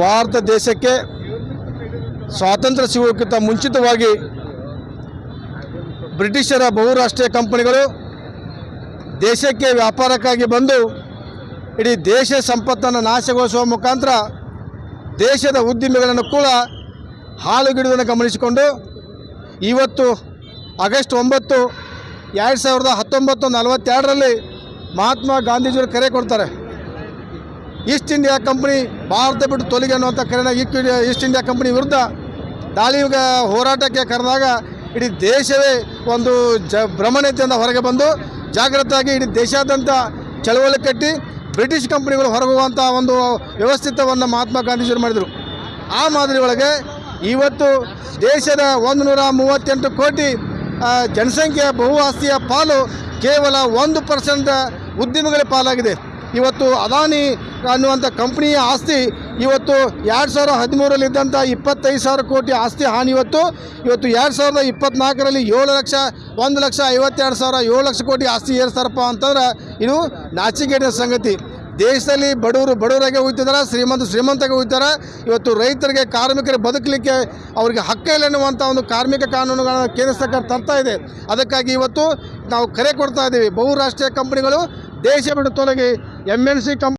ಭಾರತ ದೇಶಕ್ಕೆ ಸ್ವಾತಂತ್ರ್ಯ ಸಿಗೋಕ್ಕಿಂತ ಮುಂಚಿತವಾಗಿ ಬ್ರಿಟಿಷರ ಬಹುರಾಷ್ಟ್ರೀಯ ಕಂಪನಿಗಳು ದೇಶಕ್ಕೆ ವ್ಯಾಪಾರಕ್ಕಾಗಿ ಬಂದು ಇಡೀ ದೇಶ ಸಂಪತ್ತನ್ನು ನಾಶಗೊಳಿಸುವ ಮುಖಾಂತರ ದೇಶದ ಉದ್ದಿಮೆಗಳನ್ನು ಕೂಡ ಹಾಳುಗಿಡುವುದನ್ನು ಗಮನಿಸಿಕೊಂಡು ಇವತ್ತು ಆಗಸ್ಟ್ ಒಂಬತ್ತು ಎರಡು ಸಾವಿರದ ಹತ್ತೊಂಬತ್ತು ನಲವತ್ತೆರಡರಲ್ಲಿ ಮಹಾತ್ಮ ಗಾಂಧೀಜಿಯವರು ಕರೆ ಕೊಡ್ತಾರೆ. ಈಸ್ಟ್ ಇಂಡಿಯಾ ಕಂಪ್ನಿ ಭಾರತ ಬಿಟ್ಟು ತೊಲಗಿ ಅನ್ನುವಂಥ ಕರೆನ ಈಸ್ಟ್ ಇಂಡಿಯಾ ಕಂಪ್ನಿ ವಿರುದ್ಧ ದಾಳಿಗ ಹೋರಾಟಕ್ಕೆ ಕರೆದಾಗ ಇಡೀ ದೇಶವೇ ಒಂದು ಜ ಭ್ರಮಣತೆಯಿಂದ ಹೊರಗೆ ಬಂದು ಜಾಗೃತವಾಗಿ ಇಡೀ ದೇಶಾದ್ಯಂತ ಚಳವಳಿ ಕಟ್ಟಿ ಬ್ರಿಟಿಷ್ ಕಂಪ್ನಿಗಳು ಹೊರಗುವಂಥ ಒಂದು ವ್ಯವಸ್ಥಿತವನ್ನು ಮಹಾತ್ಮ ಗಾಂಧೀಜಿಯವರು ಮಾಡಿದರು. ಆ ಮಾದರಿ ಒಳಗೆ ಇವತ್ತು ದೇಶದ ಒಂದು ನೂರ ಮೂವತ್ತೆಂಟು ಕೋಟಿ ಜನಸಂಖ್ಯೆಯ ಬಹು ಆಸ್ತಿಯ ಪಾಲು ಕೇವಲ ಒಂದು ಪರ್ಸೆಂಟ್ ಉದ್ಯಮಿಗಳ ಪಾಲಾಗಿದೆ. ಇವತ್ತು ಅದಾನಿ ಅನ್ನುವಂಥ ಕಂಪ್ನಿಯ ಆಸ್ತಿ ಇವತ್ತು ಎರಡು ಸಾವಿರದ ಹದಿಮೂರಲ್ಲಿದ್ದಂಥ ಇಪ್ಪತ್ತೈದು ಸಾವಿರ ಕೋಟಿ ಆಸ್ತಿ ಹಾನಿ ಇವತ್ತು. ಇವತ್ತು ಎರಡು ಸಾವಿರದ ಇಪ್ಪತ್ತ್ನಾಲ್ಕರಲ್ಲಿ ಏಳು ಲಕ್ಷ, ಒಂದು ಲಕ್ಷ ಐವತ್ತೆರಡು ಸಾವಿರ, ಏಳು ಲಕ್ಷ ಕೋಟಿ ಆಸ್ತಿ ಏರ್ಸ್ತಾರಪ್ಪ ಅಂತಂದ್ರೆ ಇದು ನಾಚಿಕೆಟಿನ ಸಂಗತಿ. ದೇಶದಲ್ಲಿ ಬಡವರು ಬಡವರಾಗೆ ಹೋಗ್ತಿದ್ದಾರೆ, ಶ್ರೀಮಂತ ಶ್ರೀಮಂತಾಗೆ ಹೋಗ್ತಾರೆ ಇವತ್ತು ರೈತರಿಗೆ, ಕಾರ್ಮಿಕರಿಗೆ ಬದುಕಲಿಕ್ಕೆ ಅವರಿಗೆ ಹಕ್ಕ ಇಲ್ಲ ಅನ್ನುವಂಥ ಒಂದು ಕಾರ್ಮಿಕ ಕಾನೂನುಗಳನ್ನು ಕೇಂದ್ರ ಸರ್ಕಾರ ತರ್ತಾ ಇದೆ. ಅದಕ್ಕಾಗಿ ಇವತ್ತು ನಾವು ಕರೆ ಕೊಡ್ತಾ ಇದ್ದೀವಿ. ಬಹುರಾಷ್ಟ್ರೀಯ ಕಂಪನಿಗಳು ದೇಶ ಬಿಟ್ಟು ತೊಲಗಿ ಎಂ ಎನ್ ಸಿ ಕಂಪ್